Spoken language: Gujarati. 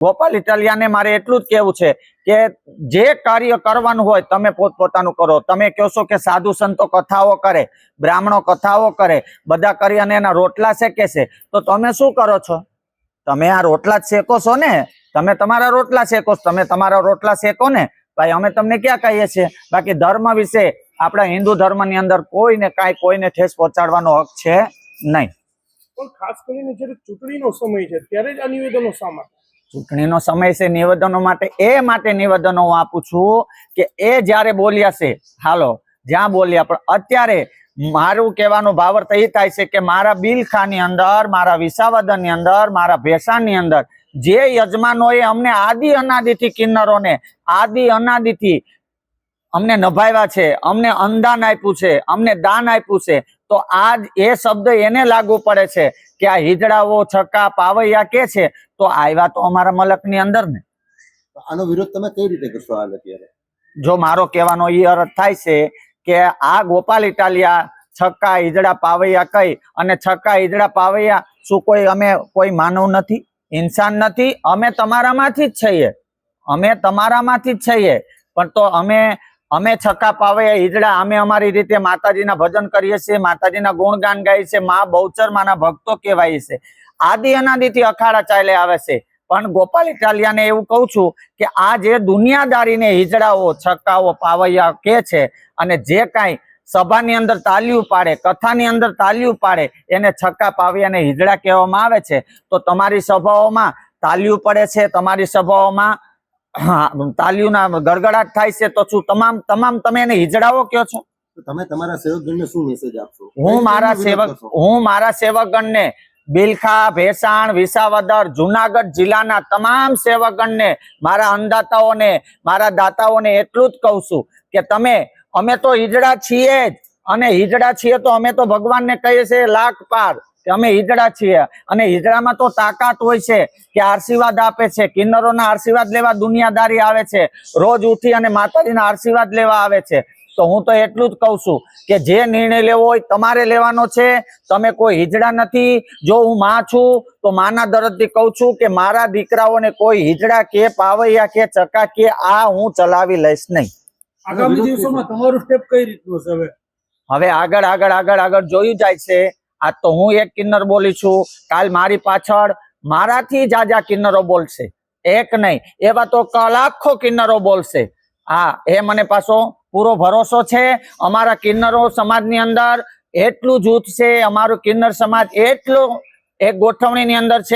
ગોપાલ ઇટાલિયાને મારે એટલું જ કેવું છે કે જે કાર્ય કરવાનું હોય તમે પોતપોતાનું કરો. તમે કહેશો કે સાધુ સંતો કથાઓ કરે, બ્રાહ્મણો કથાઓ કરે, બધા કરી અને એના રોટલા શેકે છે. તો તમે શું કરો છો? તમે આ રોટલા જ શેકો છો ને? તમે તમારા રોટલા શેકો છો? તમે તમારા રોટલા શેકો ને? ભાઈ, અમે તમને ક્યાં કહીએ છીએ? બાકી ધર્મ વિશે આપણા હિન્દુ ધર્મની અંદર કોઈને કાંઈ કોઈને ઠેસ પહોંચાડવાનો હક છે નહીં. પણ ખાસ કરીને જ્યારે ચૂંટણીનો સમય છે, ત્યારે જ આ નિવેદનો શા ચૂંટણીનો સમય છે નિવેદનો માટે, એ માટે નિવેદનો હું આપું છું કે એ જ્યારે બોલ્યા છે, હાલો, જ્યાં બોલ્યા, પણ અત્યારે મારું કહેવાનો ભાવાર્થ એ થાય છે કે મારા બિલખાની અંદર, મારા વિસાવદનની અંદર, મારા ભેસાણની અંદર, જે યજમાનોએ અમને આદિ અનાદિથી કિન્નરોને, આદિ અનાદિથી અમને નભાવ્યા છે, અમને અનદાન આપ્યું છે, અમને દાન આપ્યું છે, તો આજ એ શબ્દ એને લાગુ પડે છે કે આ હિજડાઓ છક્કા, પાવૈયા કે છે? તો આવ્યા તો અમારા મલકની અંદર ને આનો વિરોધ તમે કઈ રીતે કરશો હાલ અત્યારે? જો મારો કહેવાનો એ અર્થ થાય છે કે આ ગોપાલ ઇટાલિયા છક્કા ઈજડા પાવૈયા કઈ અને છક્કા ઈજડા પાવૈયા શું કોઈ અમે કોઈ માનવ નથી? ઇન્સાન નથી? અમે તમારામાંથી જ છીએ. અમે તમારામાંથી જ છીએ. પણ તો અમે અમે છક્કા પાવૈયા ઈજડા અમે અમારી રીતે માતાજીના ભજન કરીએ છીએ માતાજીના ગુણગાન ગાઈએ છીએ મા બહુચર માના ભક્તો કહેવાય છે આદિ અનાદિથી અખાડા ચાલે આવે છે. પણ ગોપાલ ઇટાલિયાને એવું કહું છું કે આ જે દુનિયાદારીને હિજડાઓ છક્કાઓ પાવૈયા કે છે અને જે કાંઈ સભાની અંદર તાલીઓ પાડે કથાની અંદર તાલીઓ પાડે એને છક્કા પાવૈયાને હિજડા કહેવામાં આવે છે તો તમારી સભાઓમાં તાલીઓ પડે છે તમારી સભાઓમાં તાલીઓના ગડગડાટ થાય છે તો શું તમામ તમામ તમે એને હિજડાઓ કયો છો? તમે તમારા સેવકગણને શું મેસેજ આપશો? હું મારા સેવક હું મારા સેવકગણને બિલખા, ભેસાણ, વિસાવદર, જુનાગઢ જિલ્લાના તમામ સેવકગણને મારા અન્નદાતાઓને મારા દાતાઓને એટલું જ કહું છું કે તમે, અમે તો હિજડા છીએ જ. અને હિજડા છીએ તો અમે તો ભગવાનને કહીએ છીએ લાખ પાર કે અમે હિજડા છીએ. અને હિજડામાં તો તાકાત હોય છે કે આશીર્વાદ આપે છે, કિન્નરોના આશીર્વાદ લેવા દુનિયાદારી આવે છે, રોજ ઉઠી અને માતાજીના આશીર્વાદ લેવા આવે છે. તો હું તો એટલું જ કહું છું કે જે નિર્ણય લેવો હોય તમારે લેવાનો છે. તમે કોઈ હિજડા નથી. જો હું માં છું તો માના દરદથી કહું છું કે મારા દીકરાઓને કોઈ હિજડા કે પાવૈયા કે ચકા કે આ હું ચલાવી લઈશ નહીં. આગામી દિવસોમાં તમારું સ્ટેપ કઈ રીતનું છે હવે? હવે આગળ આગળ આગળ આગળ જોયું જાય છે. આ તો હું એક કિન્નર બોલી છું. કાલ મારી પાછળ મારાથી જાજા કિન્નરો બોલશે. એક નહીં. એવા તો કલાખો કિન્નરો બોલશે. હા એ મને પાછો પૂરો ભરોસો છે. અમારા કિન્નરો સમાજની અંદર એટલું જૂથ છે, અમારું કિન્નર સમાજ એટલું એક ગોઠવણીની અંદર છે.